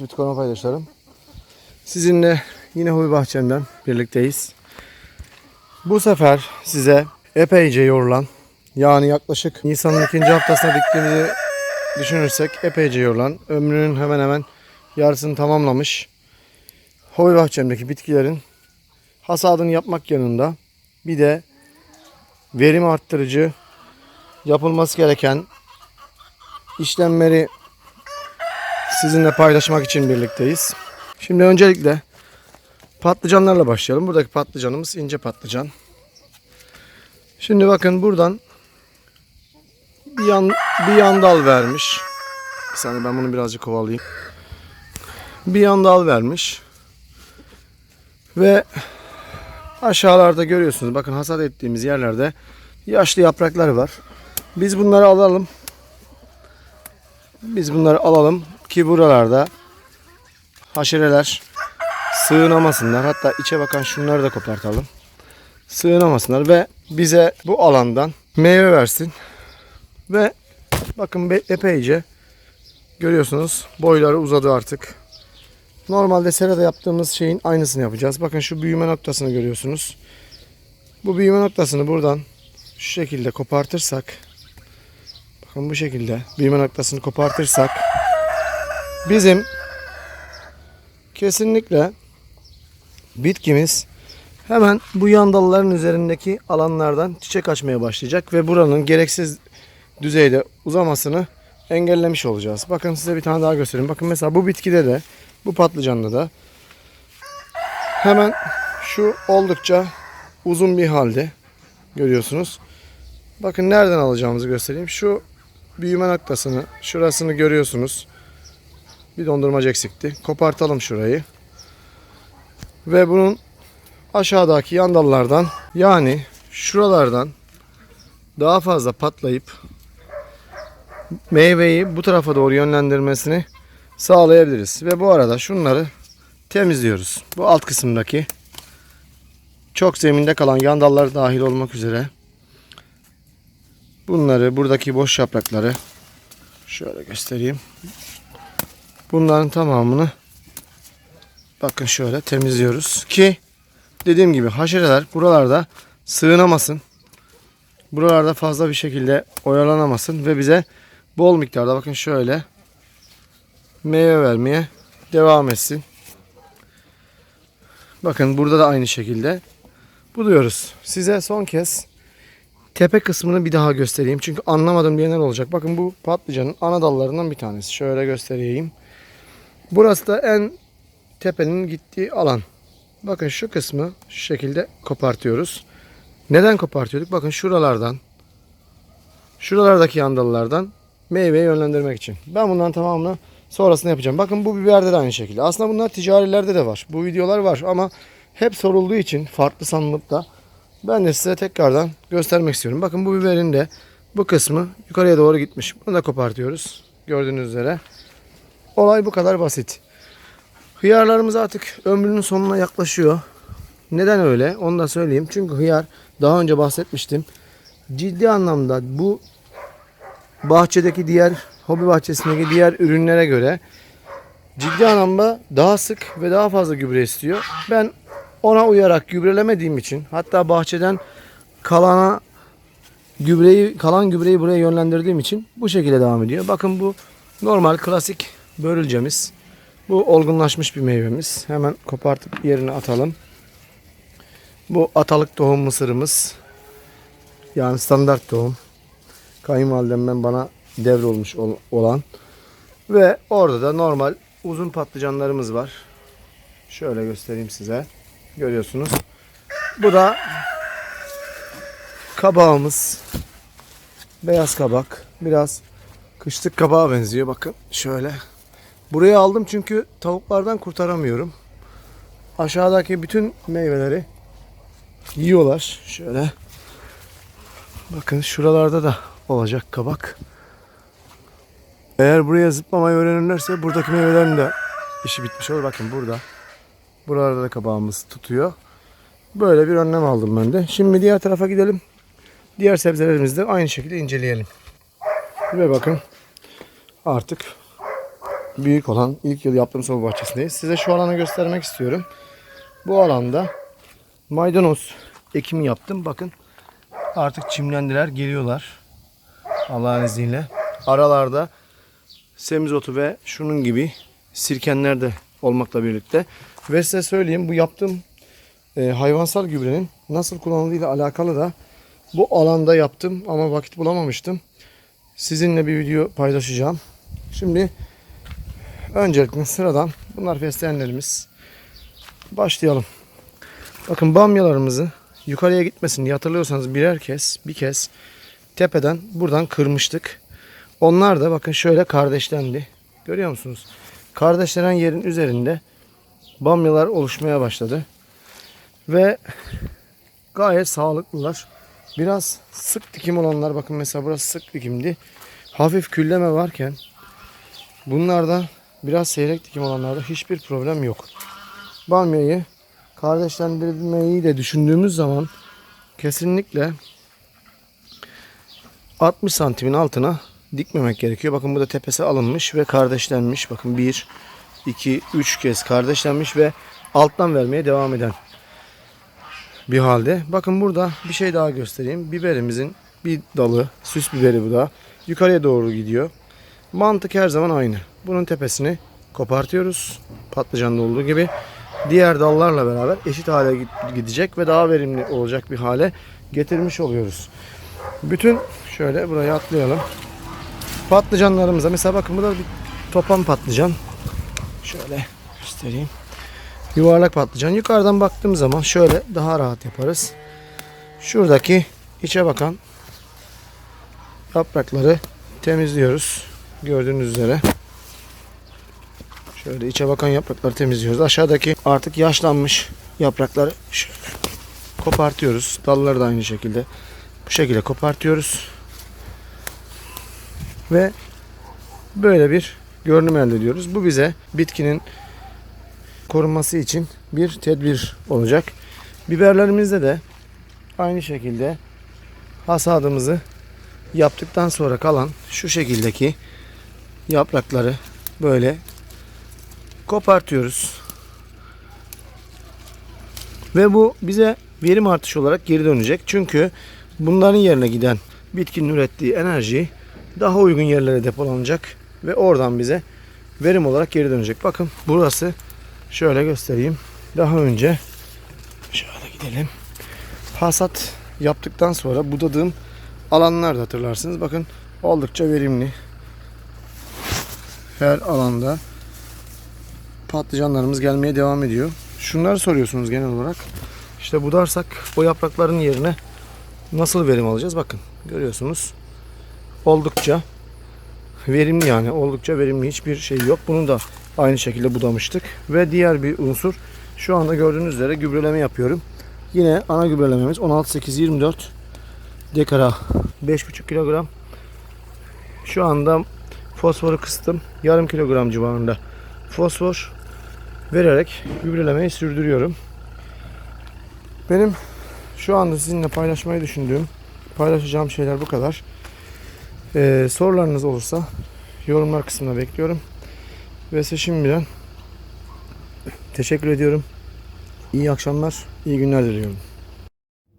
Bitki Koruma Paydaşlarım. Sizinle yine hobi bahçemden birlikteyiz. Bu sefer size epeyce yorulan yani yaklaşık Nisan'ın ikinci haftasına diktiğimizi düşünürsek epeyce yorulan ömrünün hemen hemen yarısını tamamlamış hobi bahçemdeki bitkilerin hasadını yapmak yanında bir de verim arttırıcı yapılması gereken işlemleri sizinle paylaşmak için birlikteyiz. Şimdi öncelikle patlıcanlarla başlayalım. Buradaki patlıcanımız ince patlıcan. Şimdi bakın buradan bir yan bir yan dal vermiş. Bir saniye ben bunu birazcık kovalayayım. Bir yan dal vermiş. Ve aşağılarda görüyorsunuz. Bakın hasat ettiğimiz yerlerde yaşlı yapraklar var. Biz bunları alalım. Biz bunları alalım ki buralarda haşereler sığınamasınlar. Hatta içe bakan şunları da kopartalım. Sığınamasınlar ve bize bu alandan meyve versin. Ve bakın epeyce görüyorsunuz boyları uzadı artık. Normalde serada yaptığımız şeyin aynısını yapacağız. Bakın şu büyüme noktasını görüyorsunuz. Bu büyüme noktasını buradan şu şekilde kopartırsak bakın bu şekilde büyüme noktasını kopartırsak bizim kesinlikle bitkimiz hemen bu yan dalların üzerindeki alanlardan çiçek açmaya başlayacak ve buranın gereksiz düzeyde uzamasını engellemiş olacağız. Bakın size bir tane daha göstereyim. Bakın mesela bu bitkide de bu patlıcanda da hemen şu oldukça uzun bir halde görüyorsunuz. Bakın nereden alacağımızı göstereyim. Şu büyüme noktasını, şurasını görüyorsunuz. Bir dondurmacı eksikti. Kopartalım şurayı. Ve bunun aşağıdaki yan dallardan yani şuralardan daha fazla patlayıp meyveyi bu tarafa doğru yönlendirmesini sağlayabiliriz. Ve bu arada şunları temizliyoruz. Bu alt kısımdaki çok zeminde kalan yan dallar dahil olmak üzere bunları buradaki boş yaprakları şöyle göstereyim. Bunların tamamını bakın şöyle temizliyoruz ki dediğim gibi haşereler buralarda sığınamasın. Buralarda fazla bir şekilde oyalanamasın ve bize bol miktarda bakın şöyle meyve vermeye devam etsin. Bakın burada da aynı şekilde buluyoruz. Size son kez tepe kısmını bir daha göstereyim. Çünkü anlamadım diyenler olacak. Bakın bu patlıcanın ana dallarından bir tanesi. Şöyle göstereyim. Burası da en tepenin gittiği alan. Bakın şu kısmı şu şekilde kopartıyoruz. Neden kopartıyorduk? Bakın şuralardan şuralardaki yan dallardan meyveyi yönlendirmek için. Ben bundan tamamını sonrasında yapacağım. Bakın bu biberde de aynı şekilde. Aslında bunlar ticarilerde de var. Bu videolar var ama hep sorulduğu için farklı sanılıp da ben de size tekrardan göstermek istiyorum. Bakın bu biberin de bu kısmı yukarıya doğru gitmiş. Bunu da kopartıyoruz. Gördüğünüz üzere. Olay bu kadar basit. Hıyarlarımız artık ömrünün sonuna yaklaşıyor. Neden öyle? Onu da söyleyeyim. Çünkü hıyar daha önce bahsetmiştim. Ciddi anlamda bu bahçedeki diğer hobi bahçesindeki diğer ürünlere göre ciddi anlamda daha sık ve daha fazla gübre istiyor. Ben ona uyarak gübrelemediğim için hatta bahçeden kalana gübreyi kalan gübreyi buraya yönlendirdiğim için bu şekilde devam ediyor. Bakın bu normal klasik börülcemiz. Bu olgunlaşmış bir meyvemiz. Hemen kopartıp yerine atalım. Bu atalık tohum mısırımız. Yani standart tohum. Kayınvalidemden bana devrolmuş ol- olan. Ve orada da normal uzun patlıcanlarımız var. Şöyle göstereyim size. Görüyorsunuz. Bu da kabağımız. Beyaz kabak. Biraz kışlık kabağa benziyor. Bakın şöyle. Buraya aldım çünkü tavuklardan kurtaramıyorum. Aşağıdaki bütün meyveleri yiyorlar. Şöyle. Bakın şuralarda da olacak kabak. Eğer buraya zıplamayı öğrenirlerse buradaki meyvelerin de işi bitmiş olur. Bakın burada. Buralarda da kabağımız tutuyor. Böyle bir önlem aldım ben de. Şimdi diğer tarafa gidelim. Diğer sebzelerimizi de aynı şekilde inceleyelim. Ve bakın artık büyük olan ilk yıl yaptığım soba bahçesindeyiz. Size şu alanı göstermek istiyorum. Bu alanda maydanoz ekimi yaptım. Bakın artık çimlendiler, geliyorlar. Allah'ın izniyle. Aralarda semizotu ve şunun gibi sirkenler de olmakla birlikte. Ve size söyleyeyim bu yaptığım e, hayvansal gübrenin nasıl kullanıldığıyla alakalı da bu alanda yaptım ama vakit bulamamıştım. Sizinle bir video paylaşacağım. Şimdi öncelikle sıradan bunlar fesleğenlerimiz. Başlayalım. Bakın bamyalarımızı yukarıya gitmesin diye hatırlıyorsanız birer kez bir kez tepeden buradan kırmıştık. Onlar da bakın şöyle kardeşlendi. Görüyor musunuz? Kardeşlenen yerin üzerinde bamyalar oluşmaya başladı. Ve gayet sağlıklılar. Biraz sık dikim olanlar bakın mesela burası sık dikimdi. Hafif külleme varken bunlarda biraz seyrek dikim olanlarda hiçbir problem yok. Bamyayı kardeşlendirmeyi de düşündüğümüz zaman kesinlikle 60 santimin altına dikmemek gerekiyor. Bakın bu da tepesi alınmış ve kardeşlenmiş. Bakın 1, 2, 3 kez kardeşlenmiş ve alttan vermeye devam eden bir halde. Bakın burada bir şey daha göstereyim. Biberimizin bir dalı, süs biberi bu da. Yukarıya doğru gidiyor. Mantık her zaman aynı. Bunun tepesini kopartıyoruz. Patlıcanda olduğu gibi. Diğer dallarla beraber eşit hale gidecek ve daha verimli olacak bir hale getirmiş oluyoruz. Bütün şöyle buraya atlayalım. Patlıcanlarımıza mesela bakın burada bir topan patlıcan. Şöyle göstereyim. Yuvarlak patlıcan. Yukarıdan baktığım zaman şöyle daha rahat yaparız. Şuradaki içe bakan yaprakları temizliyoruz. Gördüğünüz üzere. Şöyle içe bakan yaprakları temizliyoruz. Aşağıdaki artık yaşlanmış yaprakları şöyle kopartıyoruz. Dalları da aynı şekilde bu şekilde kopartıyoruz. Ve böyle bir görünüm elde ediyoruz. Bu bize bitkinin korunması için bir tedbir olacak. Biberlerimizde de aynı şekilde hasadımızı yaptıktan sonra kalan şu şekildeki yaprakları böyle kopartıyoruz. Ve bu bize verim artışı olarak geri dönecek. Çünkü bunların yerine giden bitkinin ürettiği enerji daha uygun yerlere depolanacak ve oradan bize verim olarak geri dönecek. Bakın burası şöyle göstereyim. Daha önce şöyle gidelim. Hasat yaptıktan sonra budadığım alanlar da hatırlarsınız. Bakın oldukça verimli. Her alanda patlıcanlarımız gelmeye devam ediyor. Şunları soruyorsunuz genel olarak. İşte budarsak o yaprakların yerine nasıl verim alacağız? Bakın görüyorsunuz. Oldukça verimli yani. Oldukça verimli hiçbir şey yok. Bunu da aynı şekilde budamıştık. Ve diğer bir unsur şu anda gördüğünüz üzere gübreleme yapıyorum. Yine ana gübrelememiz 16-8-24 dekara 5,5 kilogram. Şu anda fosforu kıstım. Yarım kilogram civarında fosfor vererek gübrelemeyi sürdürüyorum. Benim şu anda sizinle paylaşmayı düşündüğüm, paylaşacağım şeyler bu kadar. Ee, sorularınız olursa yorumlar kısmına bekliyorum. Ve size şimdiden teşekkür ediyorum. İyi akşamlar, iyi günler diliyorum.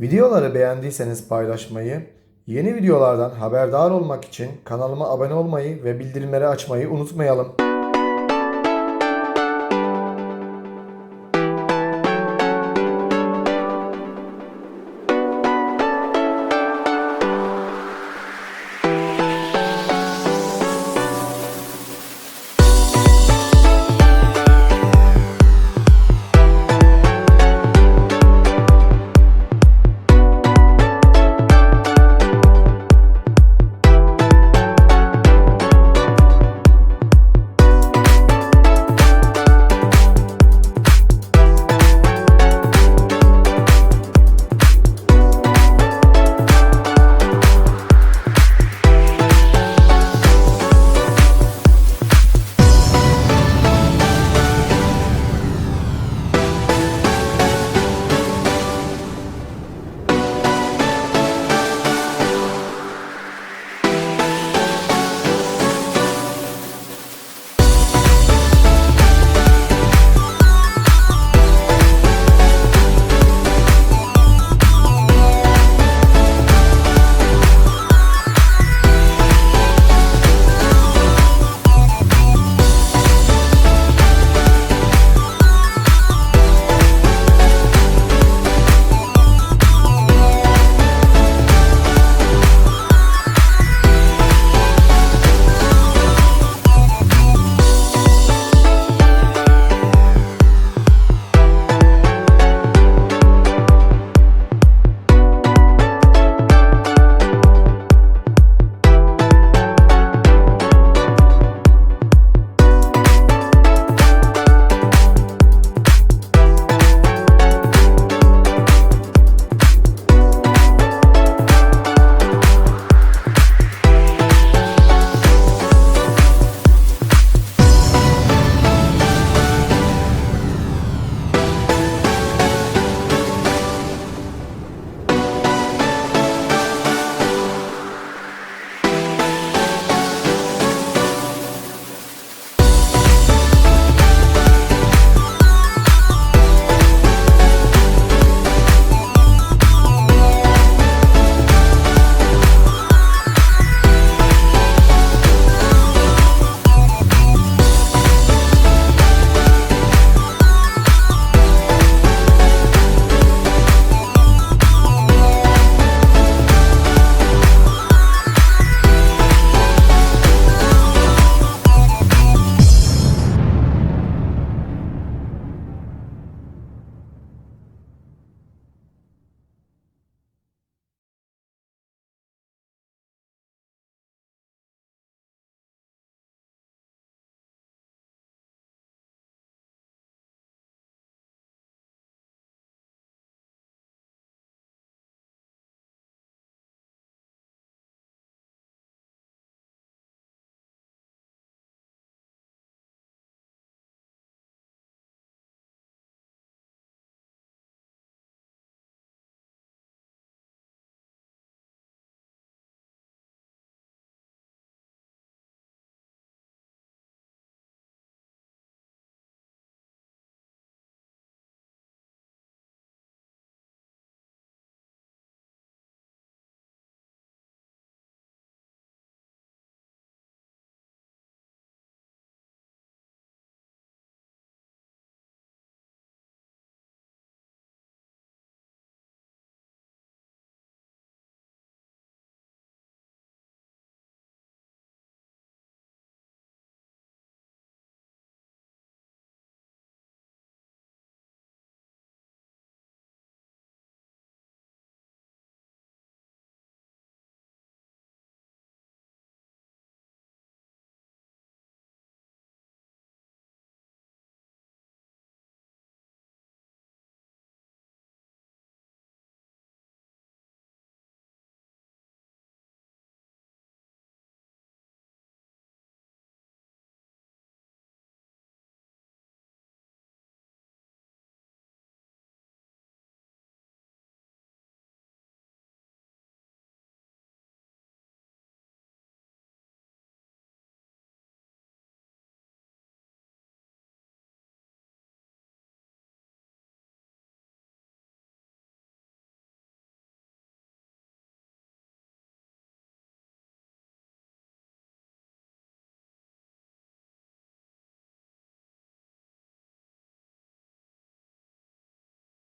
Videoları beğendiyseniz paylaşmayı, yeni videolardan haberdar olmak için kanalıma abone olmayı ve bildirimleri açmayı unutmayalım.